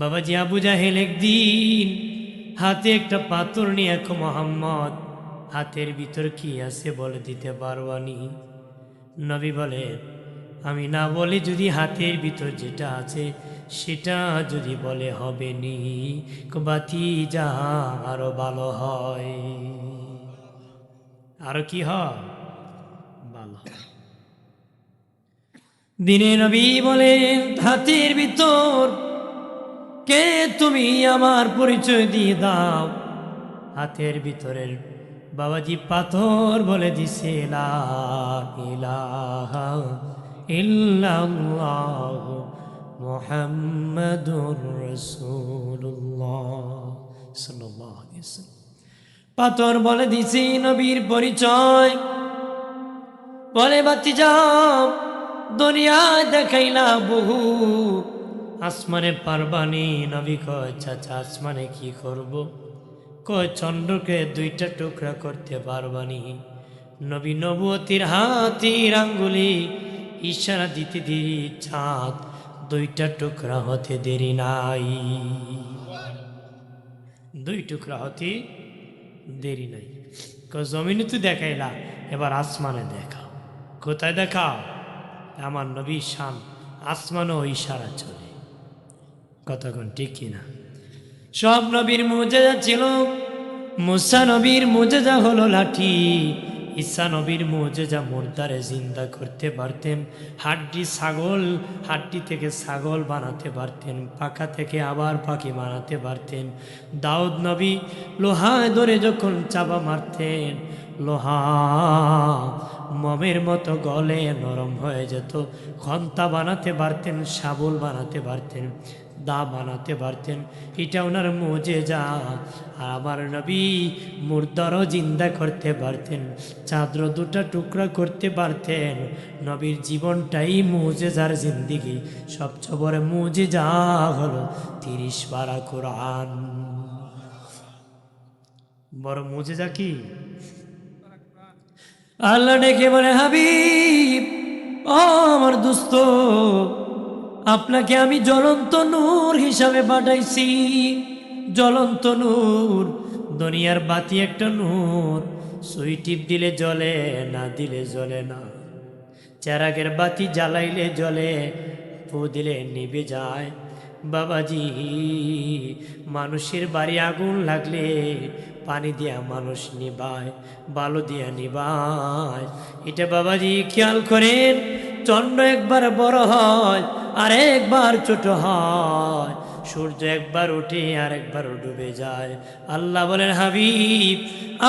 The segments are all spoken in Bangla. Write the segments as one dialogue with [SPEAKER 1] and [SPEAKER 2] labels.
[SPEAKER 1] বাবাজি আবু জাহেল একদিন হাতে একটা পাথর নিয়ে এক মোহাম্মদ, হাতের ভিতর কি আছে বলে দিতে পারবানি। নবী বলে, আমি না বলে যদি হাতের ভিতর যেটা আছে, সেটা যদি বলে হবে নি বাতি যা আরও ভালো হয়। আরও কি হয়? দিনে নবী বলেন হাতের ভিতর কে তুমি আমার পরিচয় দিয়ে দাও? হাতের ভিতরের বাবাজি পাথর বলে দিছে পাথর বলে দিছি নবীর পরিচয়। বলে বাতি যাও দুনিয়ায় দেখাইলা বহু আসমানে পারবানি নবী কয়, চাচা, আসমানে কি করব? কয়, চন্দ্রকে দুইটা টুকরা করতে পারবানি। নবী নবুয়তির হাতির আঙ্গুলি ইশারা দিতে দেরি চাঁদ দুইটা টুকরা হতে দেরি নাই। দুই টুকরা হতে দেরি নাই। জমিনে তুই দেখাইলা, এবার আসমানে দেখাও। কোথায় দেখাও? আমার নবী শান, আসমানও ইশারা চলে। কতক্ষণ ঠিক কিনা? সব নবীর মোজেজা ছিল, মুসা নবীর মোজেজা হলো লাঠি। ঈসা নবীর মোজেজা মুর্দারে জিন্দা করতে পারতেন, হাড্ডি ছাগল, হাড্ডি থেকে ছাগল বানাতে পারতেন, পাখা থেকে আবার পাখি বানাতে পারতেন। দাউদ নবী লোহায় ধরে যখন চাপা মারতেন, লোহা মমের মতো গলে নরম হয়ে যেত, ঘণ্টা বানাতে পারতেন, শাবল বানাতে পারতেন। দা বানাতে পারতেন। এটা ওনার মজে যা আর আমার নবী মুর্দারও জিন্দা করতে পারতেন। চাঁদ্র দুটা টুকরা করতে পারতেন। নবীর জীবনটাই মুজে যার জিন্দিগি। সবচেয়ে বড় মুজে যা হলো তিরিশ পারা কোরআন। বড় মুজে যা কি? আল্লাহ ডেকে বলে, হাবিব, ও আমার দোস্ত আপনাকে আমি জ্বলন্ত নূর হিসাবে পাঠাইছি। জ্বলন্ত নূর, দুনিয়ার বাতি একটা নূর। সুই টিপ দিলে জ্বলে না, দিলে জ্বলে না। চেরাগের বাতি জ্বালাইলে জ্বলে, ফু দিলে নিবে যায়। বাবাজি, মানুষের বাড়ি আগুন লাগলে পানি দিয়া মানুষ নিবায়, বালু দিয়া নিবায়। এটা বাবাজি, খেয়াল করেন চন্দ্র একবার বড় হয়, আর একবার ছোট হয়। সূর্য একবার উঠে আর একবার ডুবে যায়। আল্লাহ বলেন, হাবিব,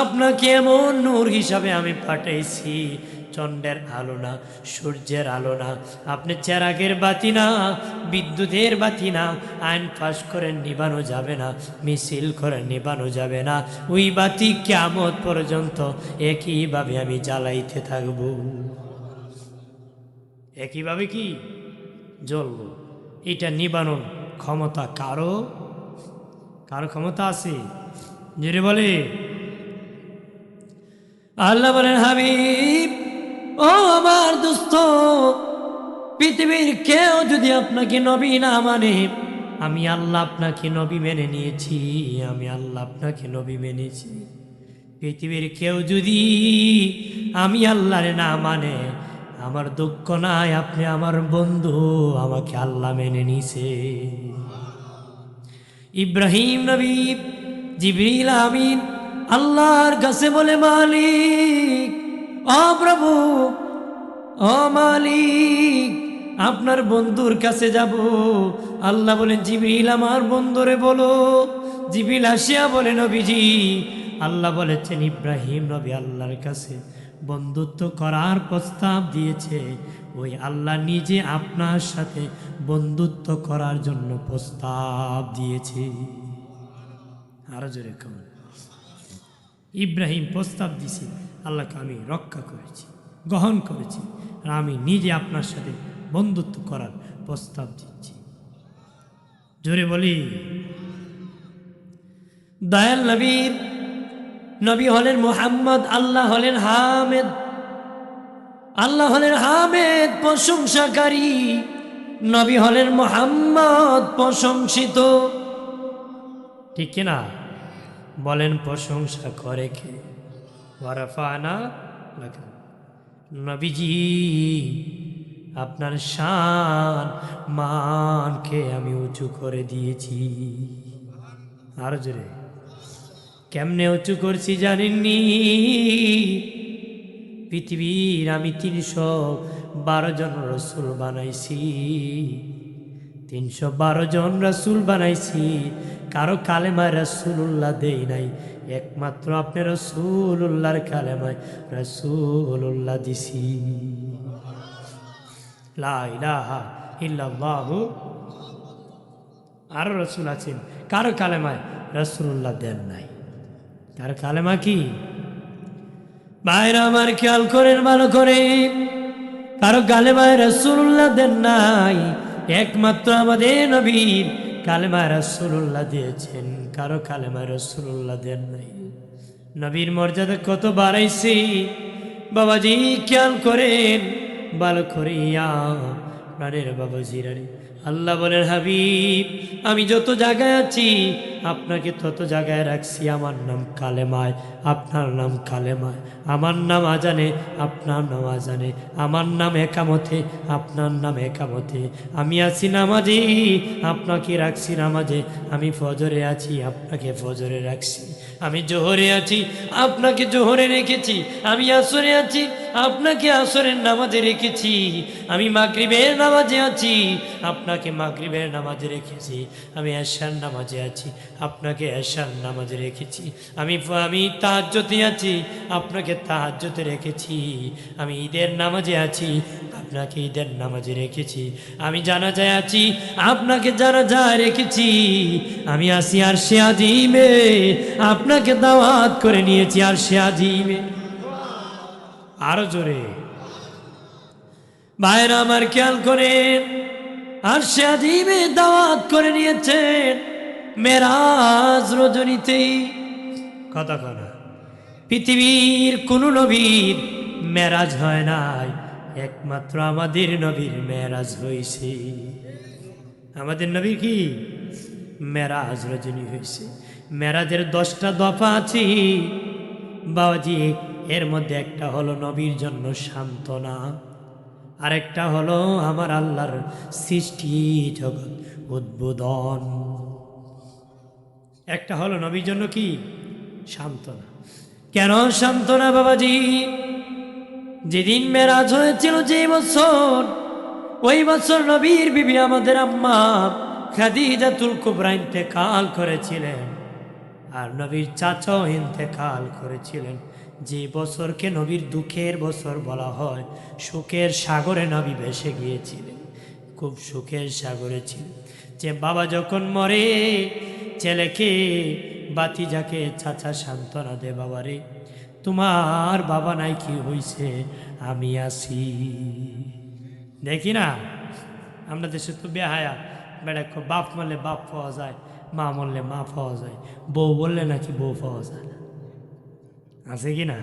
[SPEAKER 1] আপনাকে এমন নূর হিসাবে আমি পাঠাইছি, চন্দ্রের আলো না, সূর্যের আলো না। আপনি চেরাগের বাতি না, বিদ্যুতের বাতি না, আইন পাস করে নিবানো যাবে না, মিছিল করে নিবানো যাবে না। ওই বাতি কেমত পর্যন্ত একইভাবে আমি জ্বালাইতে থাকব। একইভাবে কি? জ্বলব এটা নিবানোর ক্ষমতা কারও? কারও ক্ষমতা আছে? জেরে বলে। আল্লাহ বলেন, হাবিব, ও আমার দোস্ত, পৃথিবীর কেউ যদি আপনাকে নবী না মানে আমি আল্লাহ আপনাকে নবী মেনে নিয়েছি, আমি আল্লাহ আপনাকে নবী মেনেছি। পৃথিবীর কেউ যদি আমি আল্লাহরে না মানে আমার দুঃখ নাই, আপনি আমার বন্ধু, আমাকে আল্লাহ মেনে নিছে ইব্রাহিম নবী, জিবরিল আমিন, আল্লাহর কাছে বলে, মালিক, ও প্রভু, ও মালিক, আপনার বন্ধুর কাছে যাব। আল্লাহ বলেন, জিবরিল আমার বন্ধুরে বলো। জিবরিল আসিয়া বলে, নবীজি, আল্লাহ বলেছেন, ইব্রাহিম নবী আল্লাহর কাছে বন্ধুত্ব করার প্রস্তাব দিয়েছে। ওই আল্লাহ নিজে আপনার সাথে বন্ধুত্ব করার জন্য প্রস্তাব দিয়েছে। আরও জোরে কেমন ইব্রাহিম প্রস্তাব দিছে, আল্লাহকে আমি রক্ষা করেছি, গ্রহণ করেছি, আর আমি নিজে আপনার সাথে বন্ধুত্ব করার প্রস্তাব দিচ্ছি। জোরে বলি, দয়াল নবীর নবী হলেন মোহাম্মদ, আল্লাহ হলেন হামেদ। আল্লাহ হলেন হামেদ, প্রশংসাকারী। নবী হলেন মোহাম্মদ, প্রশংসিত। ঠিক কিনা বলেন, প্রশংসা করে কে? নবীজি, আপনার শান, মানকে আমি উঁচু করে দিয়েছি। আর জোরে। কেমনে উঁচু করছি জানেননি? পৃথিবীর আমি তিনশো বারো জন রসুল বানাইছি। তিনশো বারো জন রসুল বানাইছি। কারও কালেমায় রসুল্লাহ দেই নাই। একমাত্র আপনি রসুল্লাহর কালেমায় রসুল্লাহ দিছি। লা ইলাহা ইল্লাল্লাহু। আরও রসুল আছেন, কারও কালেমায় রসুল্লাহ দেন নাই। কার কালেমা কি? বাইরে আমার খেয়াল করেন, ভালো করে। কারও কালেমায় রসুল্লাহ দেন নাই, একমাত্র আমাদের নবীর কালেমায় রসুল্লাহ দিয়েছেন। কারও কালেমায় রসুল্লাহ দেন নাই। নবীর মর্যাদা কত বাড়াইছি? বাবাজি খেয়াল করেন, ভালো করিয়া প্রাণের বাবাজিরারে আল্লাহ বলেন, হাবিব, আমি যত জায়গায় আছি, আপনাকে তত জায়গায় রাখছি। আমার নাম কালেমায়, আপনার নাম কালেমায়। আমার নাম আজানে, আপনার নাম আজানে। আমার নাম একামতে, আপনার নাম একামতে। আমি আছি নামাজে, আপনাকে রাখছি নামাজে। আমি ফজরে আছি, আপনাকে ফজরে রাখছি। আমি জোহরে আছি, আপনাকে জোহরে রেখেছি। আমি আসরে আছি আপনাকে আসরের নামাজে রেখেছি। আমি মাগরিবের নামাজে আছি। আপনাকে মাগরিবের নামাজে রেখেছি। আমি এশার নামাজে আছি। আপনাকে এশার নামাজে রেখেছি। আমি আমি তাহাজ্যতে আছি। আপনাকে তাহাজ্যতে রেখেছি। আমি ঈদের নামাজে আছি। আপনাকে ঈদের নামাজে রেখেছি। আমি জানা যায় আছি। আপনাকে জানা যায় রেখেছি। আমি আসি আর সে আজিমে। আপনাকে দাওয়াত করে নিয়েছি আর সে আজিমে। আরও জোরে। ভাইরা আমার খেয়াল করেন আর সে আজিমে দাওয়াত করে নিয়েছেন। মেরাজ রজনীতেই। কথা কথা পৃথিবীর কোনো নবীর মেরাজ হয় নাই। একমাত্র আমাদের নবীর মেরাজ হয়েছে আমাদের নবীর কি? মেরাজ রজনী হয়েছে মেরাজের দশটা দফা আছে। বাবাজি এর মধ্যে একটা হলো নবীর জন্য সান্ত্বনা, আরেকটা হলো আমার আল্লাহর সৃষ্টি জগৎ উদ্বোধন। একটা হলো নবীর জন্য কি? সান্ত্বনা। কেন সান্ত্বনা বাবাজি? যেদিন মেরাজ হয়েছিল যে বছর, ওই বছর নবীর বিবি আমাদের আম্মা খাদিজাতুল কুবরা ইন্তেকাল করেছিলেন, আর নবীর চাচাও ইন্তেকাল করেছিলেন। যে বছরকে নবীর দুঃখের বছর বলা হয়, সুখের সাগরে নবী ভেসে গিয়েছিলেন। খুব সুখের সাগরে ছিল যে বাবা যখন মরে, ছেলেকে, বাতিজাকে, চাচা সান্ত্বনা দে বাবারে তোমার বাবা নাই কি হইছে, আমি আসি দেখি না? আমরা দেশে তো বেহায়া। বেড়া বাপ মরলে বাপ পাওয়া যায়, মা মরলে মা পাওয়া যায়, বউ বললে নাকি বউ পাওয়া যায়। আছে কি না?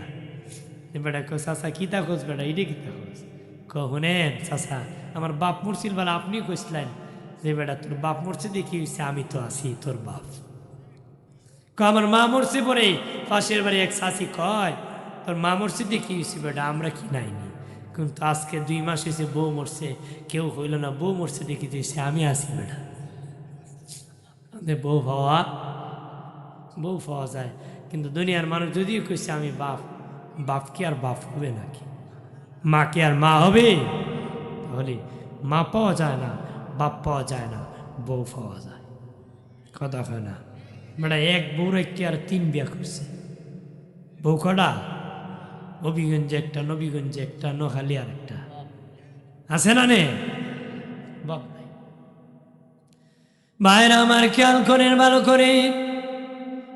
[SPEAKER 1] বেটা কো চাচা কিতা খোঁজ বেটা? ইডে কিতা খোঁজ? কহুনেন চাচা, আমার বাপ মরছিল বলে আপনি কইছিলেন যে, বেটা, তোর বাপ মরছে দেখি হইছে? আমি তো আছি তোর বাপ। ক আমার মা মরছে পরে পাশের বাড়ি এক শাসি কয়, তোর মা মরছে দেখি হইছে বেটা? আমরা কি নাইনি। কিন্তু আজকে দুই মাস হয়েছে বউ মরছে, কেউ হইল না, বউ মরছে দেখি দিয়েছে আমি আছি বেটা। আমাদের বউ হওয়া, বউ পাওয়া যায়। কিন্তু দুনিয়ার মানুষ যদিও কইছে আমি বাপ বাপ কি আর বাপ হবে নাকি? মা কি আর মা হবে? তাহলে মা পাওয়া যায় না, বাপ পাওয়া যায় না, বউ পাওয়া যায়। কথা হয় না। বেটা, এক বউর একটি আর তিন বিয়া করছে। বউ কটা? হবিগঞ্জে একটা, নবীগঞ্জে একটা নোখালি আর একটা। আছে না নে বাপ ভাইরা আমার খেয়াল করেন, ভালো করে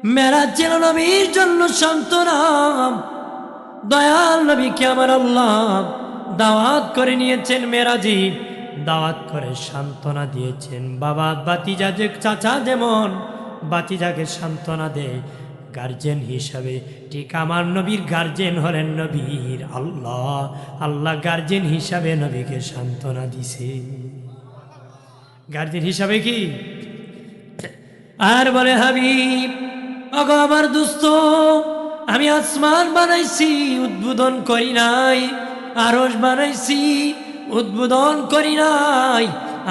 [SPEAKER 1] মেরাজ ছিল নবীর জন্য সন্তরাম দয়াল নবীকে আমার আল্লাহ দাওয়াত করে নিয়েছেন মেরাজি দাওয়াত করে সান্ত্বনা দিয়েছেন। বাবা বাতিজা যে চাচা যেমন, বাতিজাকে সান্ত্বনা দেয় গার্জেন হিসাবে ঠিক আমার নবীর গার্জেন হলেন নবীর আল্লাহ। আল্লাহ গার্জেন হিসাবে নবীকে সান্ত্বনা দিছে। গার্জেন হিসাবে কি? আর বলে হাবিব অগো আমার দুস্থ আমি আসমান বানাইছি, উদ্বোধন করি নাই আরস বানাইছি, উদ্বোধন করি নাই।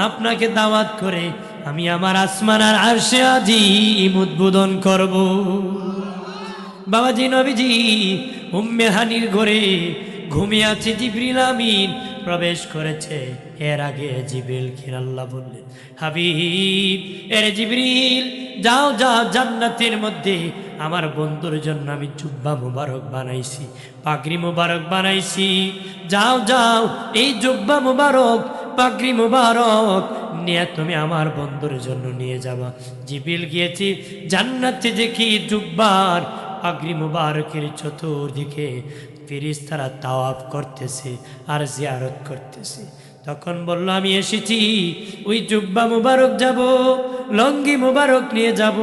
[SPEAKER 1] আপনাকে দাওয়াত করে আমি আমার আসমান আর আরশে আজিম উদ্বোধন করব। বাবাজি, নবীজি, উম্মে হানির ঘরে ঘুমিয়ে আছে জিবরিল আমিন, প্রবেশ করেছে। এর আগে জিবিল খির আল্লাহ বললেন, হাবিব, এর জিবরিল, যাও যাও জান্নাতের মধ্যে। আমার বন্ধুর জন্য আমি জুব্বা মুবারক বানাইছি, পাগড়ি মুবারক বানাইছি। যাও যাও, এই জুব্বা মুবারক, পাগড়ি মুবারক নিয়ে তুমি আমার বন্ধুর জন্য নিয়ে যাবা। জিবিল গিয়েছি, জান্নাতে দেখি জুব্বার পাগড়ি মুবারকের চতুর্দিকে ফিরিস তারা তাওয়াফ করতেছে আর জিয়ারত করতেছে। তখন বলল, আমি এসেছি, ওই জুব্বা মুবারক যাব, লঙ্গি মুবারক নিয়ে যাব।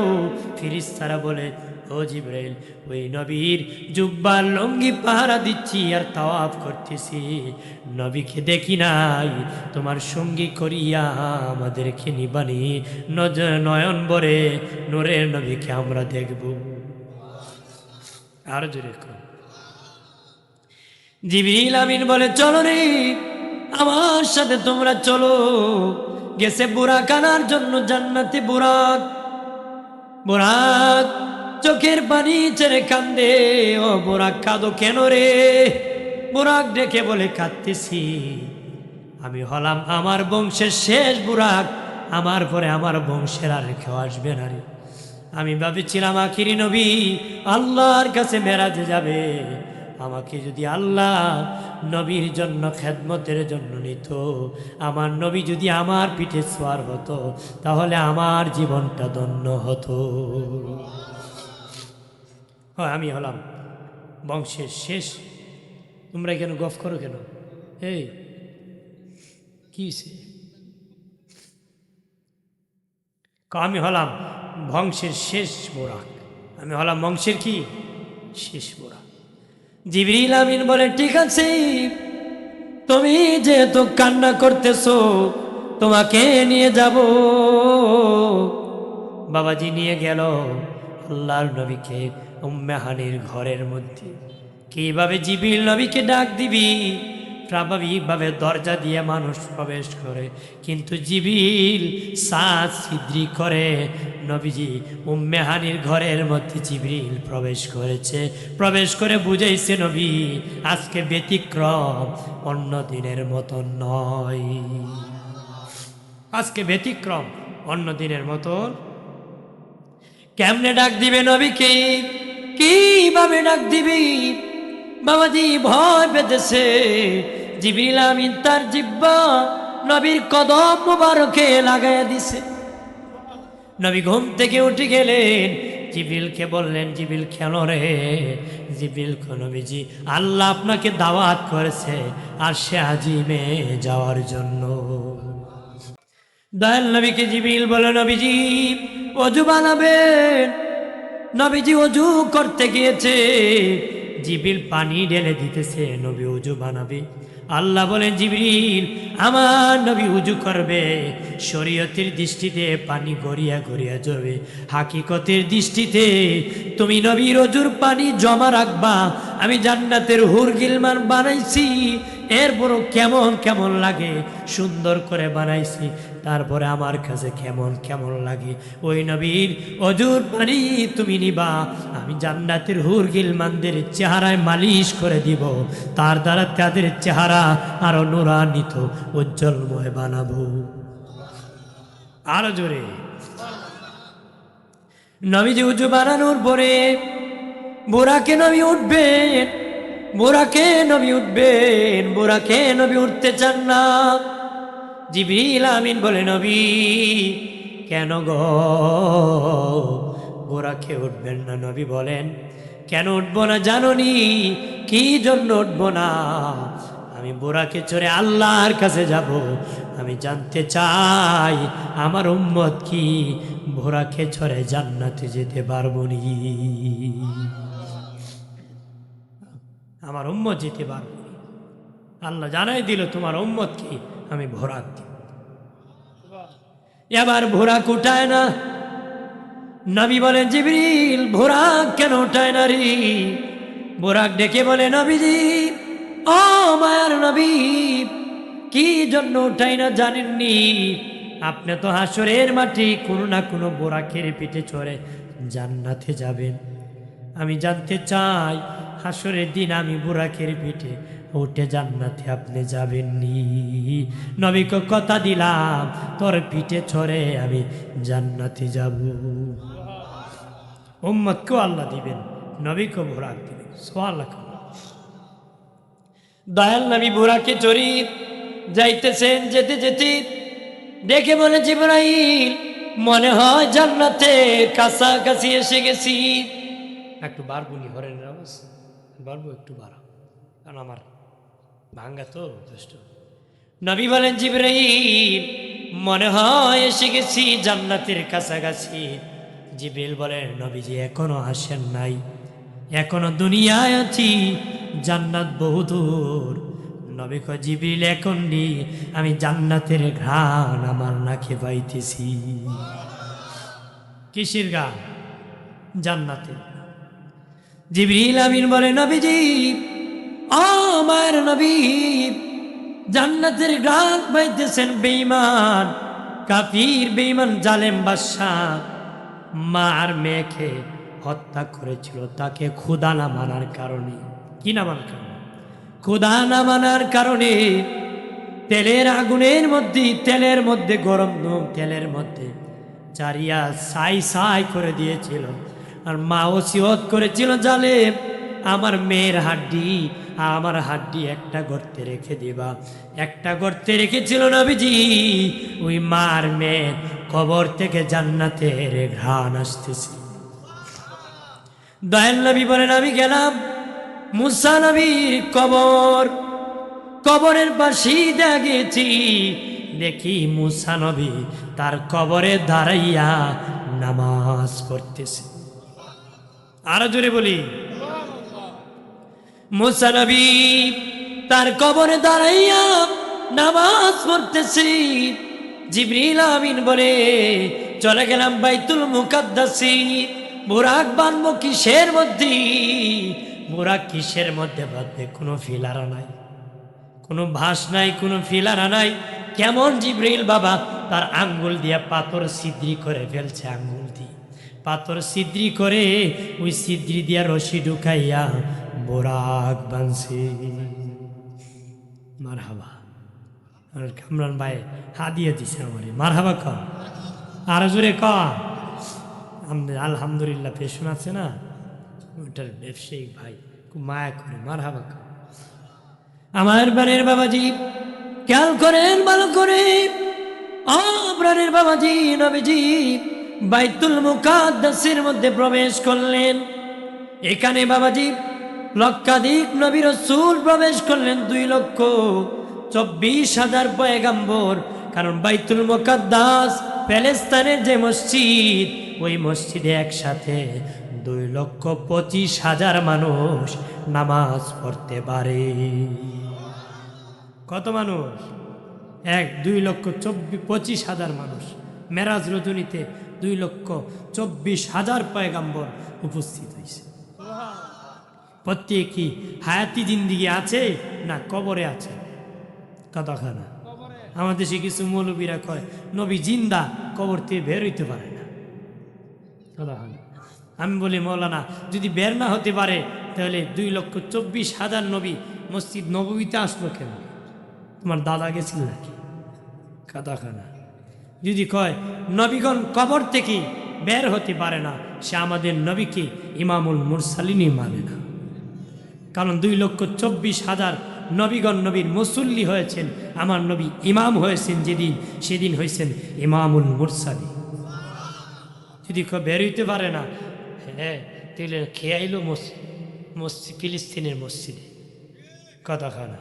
[SPEAKER 1] ফিরিস তারা বলে, ও জিব্রাইল, ওই নবীর জুব্বার লঙ্গি পাহারা দিচ্ছি আর তাওয়াফ করতেছি। নবীকে দেখি নাই, তোমার সঙ্গী করিয়া আমাদেরকে নিবানি, নজ- নয়ন বরে নোরের নবীকে আমরা দেখব। আর জোরে জিবরিল আমিন বলে, চলো রে আমার সাথে তোমরা চলো। গেছে বুরাক আনার জন্য জান্নাতে বুরাক বুরাক চোখের পানি ছেড়ে কান্দে। ও বুরাক কাঁদো কেন রে? বুরাক ডেকে বলে, কাঁদতেছি। আমি হলাম আমার বংশের শেষ বুরাক আমার পরে আমার বংশের আর কেউ আসবে না রে। আমি ভাবেছিলাম, আখিরি নবী, আল্লাহর কাছে মেরাজে যাবে। আমাকে যদি আল্লাহ নবীর জন্য খেদমতের জন্য নিত, আমার নবী যদি আমার পিঠে সোয়ার হতো, তাহলে আমার জীবনটা ধন্য হতো। হয়, আমি হলাম বংশের শেষ। তোমরা কেন গফ করো কেন? এই, কি সে? আমি হলাম বংশের শেষ বোরাক। আমি হলাম বংশের কি? শেষ বোরাক। জিবরিল আমিন বলে, ঠিক আছে, তুমি যেহেতু কান্না করতেছো, তোমাকে নিয়ে যাব। বাবাজি নিয়ে গেল আল্লাহর নবীকে উম্মেহানির ঘরের মধ্যে। কীভাবে জিবিল নবীকে ডাক দিবি? স্বাভাবিকভাবে দরজা দিয়ে মানুষ প্রবেশ করে। কিন্তু জিবিল সাজ সিদ্রি করে, নবীজি উম্মেহানির ঘরের মধ্যে জিবিল প্রবেশ করেছে। প্রবেশ করে বুঝাইছে, নবী, আজকে ব্যতিক্রম অন্য দিনের মতো নয়। আজকে ব্যতিক্রম অন্য দিনের মতন। কেমনে ডাক দিবে নবীকে কীভাবে ডাক দিবি? বাবাজি ভয় পেতেছে। জিবরিল আমিন তার জিব্বা নবীর কদম মুবারকে লাগাইয়া দিছে। নবী ঘুম থেকে উঠে গেলেন। জিবিলকে বললেন জিবিল কেন রে। জিবিল নবীজি, আল্লাহ আপনাকে দাওয়াত করেছে আর সে আজিমে যাওয়ার জন্য। দয়াল নবীকে জিবিল বলে নবীজি, অজু বানাবেন। নবীজি অজু করতে গিয়েছে। জিবিল পানি ঢেলে দিতেছে, নবী উজু বানাবে। আল্লাহ বলেন, জিবরিল, আমার নবী উজু করবে, শরীয়তের দৃষ্টিতে পানি গড়িয়া গড়িয়া যাবে। হাকিকতের দৃষ্টিতে তুমি নবীর অজুর পানি জমা রাখবা। আমি জান্নাতের হুর গিলমান বানাইছি, এরপরও কেমন কেমন লাগে, সুন্দর করে বানাইছি। তারপরে আমার কাছে কেমন কেমন লাগে। ওই নবীর অজুর পানি তুমি নিবা, আমি জান্নাতের হুর গিলমানদের চেহারায় মালিশ করে দিব। তার দ্বারা তাদের চেহারা আরও নুরান্বিত উজ্জ্বলময় বানাবো। আরও জোরে। নবীজি উজু বানানোর পরে বোরাকে নবী উঠবেন, বোরাকে নবী উঠবেন, বোরাকে নবী উঠতে চান না। জিবরিল আমিন বলে, নবী, কেন গো? বোরাকে উঠবেন না? নবী বলেন, কেন উঠবো না জাননি? কি জন্য উঠবো না? আমি বোরাকে চড়ে আল্লাহর কাছে যাব। আমি জানতে চাই, আমার উম্মত কি? বোরাকে চড়ে জান্নাতে যেতে পারব নি। আমার উম্মত যেতে পারব আল্লাহ জানাই দিল, তোমার উম্মত কি? আমি ভোরাক এবার ভোরা কুটায় না। নবী বলেন, জিবরিল, ভোরাক কেন উঠায় না রে? ভোরাক ডেকে বলে, নবীজি ও মায়ার নবী, কি জন্য উঠাই না জানেননি? আপনি তো হাসরের মাটি কোনো না কোনো বোরাকের পিঠে চড়ে জান্নাতে যাবেন। আমি জানতে চাই, হাসরের দিন আমি বুরাকের পিঠে উঠে জান্নাতে আপনি যাবেননি? নবীকে কথা দিলাম, তোর পিঠে ছড়ে আমি জান্নাতে যাব। উম্মতকেও আল্লাহ দিবেন নবীকে বুরাক দিবেন। সোয়াল দয়াল নবী বুড়াকে চড়ি যাইতেছেন যেতে যেতে দেখে বলে জিব্রাইল, মনে হয় জান্নাতে কাছাকাছি এসে গেছি। একটু বাড়বুনি হরেন আওয়াজ? বাড়বো একটু বাড়াও কারণ আমার ভাঙ্গা তো যথেষ্ট নবী বলেন, জিব্রাইল, মনে হয় এসে গেছি জান্নাতের কাছাকাছি। জিব্রাইল বলেন, নবীজি এখনও আসেন নাই। এখনও দুনিয়ায় আছি। জান্নাত বহুদূর নবী কয়, জিবরিল, এখন নি, আমি জান্নাতের ঘ্রাণ আমার নাকে পাইতেছি কিসের গান জান্নাতের জিবরিল আমিন বলে, নবীজি, আমার নবী জান্নাতের ঘ্রাণ পাইতেছেন বেঈমান, কাফির, বেঈমান, জালেম, বাদশাহ। মা আর মেয়েকে হত্যা করেছিল, তাকে ক্ষুদা না মানার কারণে। কি না কারণে ক্ষুদা না মানার কারণে তেলের আগুনের মধ্যে, তেলের মধ্যে, গরম তেলের মধ্যে চারিয়া সাই সাই করে দিয়েছিল। আর মা ওসিয়ত করেছিল, জালে, আমার মেয়ের হাড্ডি, আমার হাড্ডি একটা গর্তে রেখে দিবা। একটা গর্তে রেখেছিল নবীজি, ওই মার মেয়ের কবর থেকে জান্নাতের ঘ্রাণ আসতেছে। দয়াল নবী বলেন, আমি গেলাম মুসা নবীর কবর, কবরের পাশেই দেখেছি দেখি মুসা নবী তার কবরে দাঁড়াইয়া নামাজ পড়তেছে। আরও জোরে বলি। মুসা নবী তার কবরে দাঁড়াইয়া নামাজ পড়তেছি। জিবরিল আমিন বলে, চলে গেলাম বাইতুল মুকাদ্দাসি বোরাক বানবো কিসের মধ্যে? বোরাক কিসের মধ্যে বাঁধবে? কোনো ফিলারা নাই। কোনো ভাস নাই, কোনো ফিলারা নাই। কেমন জিব্রিল বাবা? তার আঙ্গুল দিয়ে পাথর সিদ্রি করে ফেলছে আঙ্গুল দিয়ে পাথর সিদ্রি করে ওই সিদ্রি দিয়া রশি ঢুকাইয়া বোরাক বানছে। মার হাবা আর কামরান ভাই হা দিয়ে দিছে আমারে। মার হাবা ক। আর জোরে ক। আলহামদুলিল্লাহ পেশন আছে না? ওটার ব্যবসায়িক ভাই, খুব মায়া করে মার আমার প্রাণের বাবাজি, খেয়াল করেন, ভালো করে। প্রাণের বাবাজি, নবীজি বাইতুল মুকাদ্দাসের মধ্যে প্রবেশ করলেন। এখানে বাবাজি লক্ষাধিক নবী রসুল প্রবেশ করলেন দুই লক্ষ চব্বিশ হাজার পয়গাম্বর। কারণ বাইতুল মুকাদ্দাস প্যালেস্তানের যে মসজিদ, ওই মসজিদে একসাথে দুই লক্ষ পঁচিশ হাজার মানুষ নামাজ পড়তে পারে। কত মানুষ? এক, দুই লক্ষ চব্বিশ পঁচিশ হাজার মানুষ। মেরাজ রজনীতে দুই লক্ষ চব্বিশ হাজার পয়গাম্বর উপস্থিত হয়েছে প্রত্যেকই হায়াতি জিন্দিগি আছে না কবরে আছে? কথাখানা। আমাদের দেশে কিছু মৌলবীরা কয়, নবী জিন্দা কবর থেকে বের হইতে পারে না। কথাখানা। আমি বলি, মৌলানা, যদি বের না হতে পারে, তাহলে দুই লক্ষ চব্বিশ হাজার নবী মসজিদ নবমীতে আসলো কেন? তোমার দাদা গেছিল নাকি? কাদাখানা। যদি কয়, নবীগণ কবর থেকে বের হতে পারে না, সে আমাদের নবীকে ইমামুল মুরসালিনই মানে না। কারণ দুই লক্ষ চব্বিশ হাজার নবীগণ নবীর মুসল্লি হয়েছেন, আমার নবী ইমাম হয়েছেন যেদিন, সেদিন হয়েছেন ইমামুল মুরসালি। যদি কেউ বের হইতে পারে না হ্যাঁ তাহলে খেয়ে আইলো মসজিদ ফিলিস্তিনের মসজিদে? কথাখানা।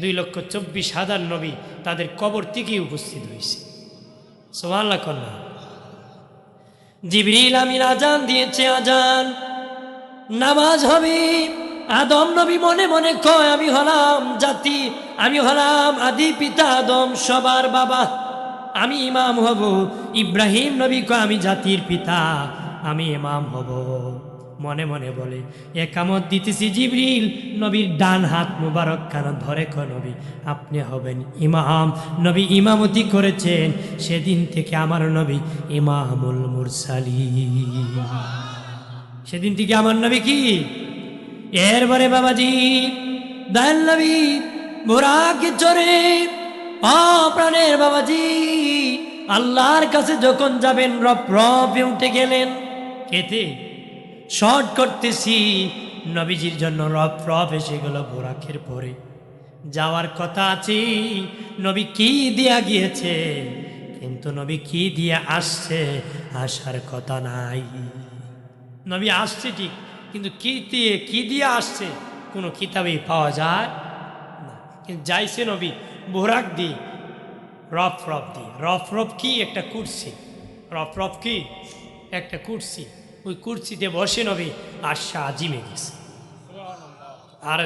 [SPEAKER 1] দুই লক্ষ চব্বিশ হাজার নবী তাদের কবর থেকেই উপস্থিত হয়েছে। সোমাল্লা কন্যা। জিবরিল আমিন আজান দিয়েছে, আজান। নামাজ হবে। আদম নবী মনে মনে কয়, আমি হলাম জাতি, আমি হলাম আদি পিতা আদম, সবার বাবা। আমি ইমাম হব। ইব্রাহিম নবী কয়, আমি জাতির পিতা আমি ইমাম হব। মনে মনে বলে একামত দিতেছি জিবরিল, নবীর ডান হাত মুবারক কেন ধরে ক নবী, আপনি হবেন ইমাম। নবী ইমামতি করেছেন, সেদিন থেকে আমার নবী ইমামুল মুরসালি সেদিন থেকে আমার নবী কি? এরপরে বাবাজি, দয়াল নবী, বোরাকে অ প্রাণের বাবাজি, আল্লাহর কাছে যখন যাবেন রপ রপে উঠে গেলেন। কেতে শর্ট করতেছি। নবীজির জন্য রপ রপ এসে গেল বোরাকের পরে। যাওয়ার কথা আছে, নবী কি দিয়া গিয়েছে? কিন্তু নবী কি দিয়ে আসছে, আসার কথা নাই। নবী আসছে ঠিক, কিন্তু কি দিয়ে কি দিয়ে আসছে? কোনো কিতাবেই পাওয়া যায় না। কিন্তু যাইছে নবী, বোরাক দি রফ রফ দি রফ রফ কি? একটা কুর্সি। রফ রফ কি? একটা কুর্সি। ওই কুর্সিতে বসে নবী আশা আজিমে গেছে। আর